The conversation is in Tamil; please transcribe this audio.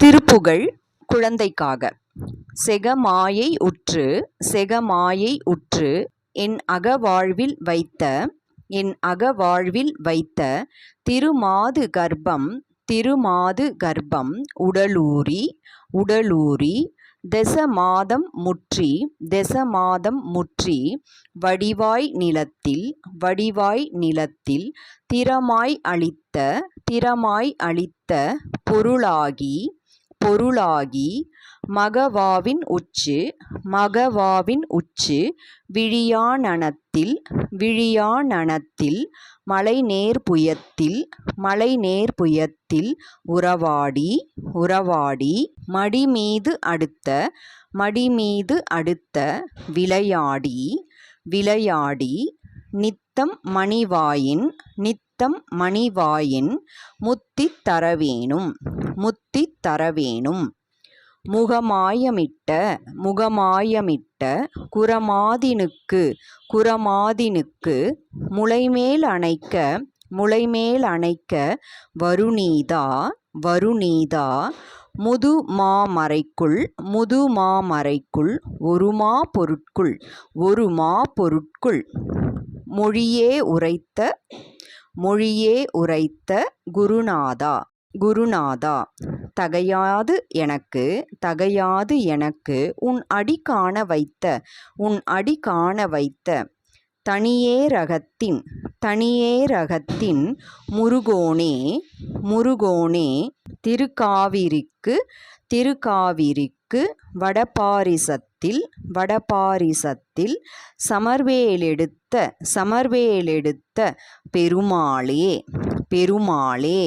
திருப்புகழ் குழந்தைக்காக. செகமாயை உற்று செகமாயை உற்று என் அகவாழ்வில் வைத்த என் அகவாழ்வில் வைத்த திருமாது கர்ப்பம் திருமாது கர்ப்பம் உடலூரி உடலூரி தச மாதம் முற்றி தெசமாதம் முற்றி வடிவாய் நிலத்தில் வடிவாய் நிலத்தில் திறமாய் அளித்த திறமாய் அளித்த பொருளாகி பொருளாகி மகவாவின் உச்சு மகவாவின் உச்சு விழியானனத்தில் விழியானனத்தில் மலைநேர்புயத்தில் மலைநேர்புயத்தில் உறவாடி உறவாடி மடிமீது அடுத்த மடிமீது அடுத்த விளையாடி விளையாடி நித்தம் மணிவாயின் நித்தம் மணிவாயின் முத்தித் தரவேணும். முத்தித் தரவேணும். முகமாயமிட்ட முகமாயமிட்ட குரமாதினுக்கு குரமாதினுக்கு முலைமேல் அணைக்க முலைமேல் அணைக்க வருநீதா வருநீதா முதுமாமறைக்குள் முதுமாமறைக்குள் ஒருமா பொருட்குள் ஒரு மா பொருட்குள். மொழியே உரைத்த மொழியே உரைத்த குருநாதா. குருநாதா தகையாது எனக்கு தகையாது எனக்கு உன் அடி காண வைத்த உன் அடி காண வைத்த தனியே ரகத்தின் தனியே ரகத்தின் முருகோனே முருகோனே திருக்காவிரிக்கு திருக்காவிரிக்கு வடபாரிசத்தில் வடபாரிசத்தில் சமர்வேலெடுத்த சமர்வேலெடுத்த பெருமாளே பெருமாளே.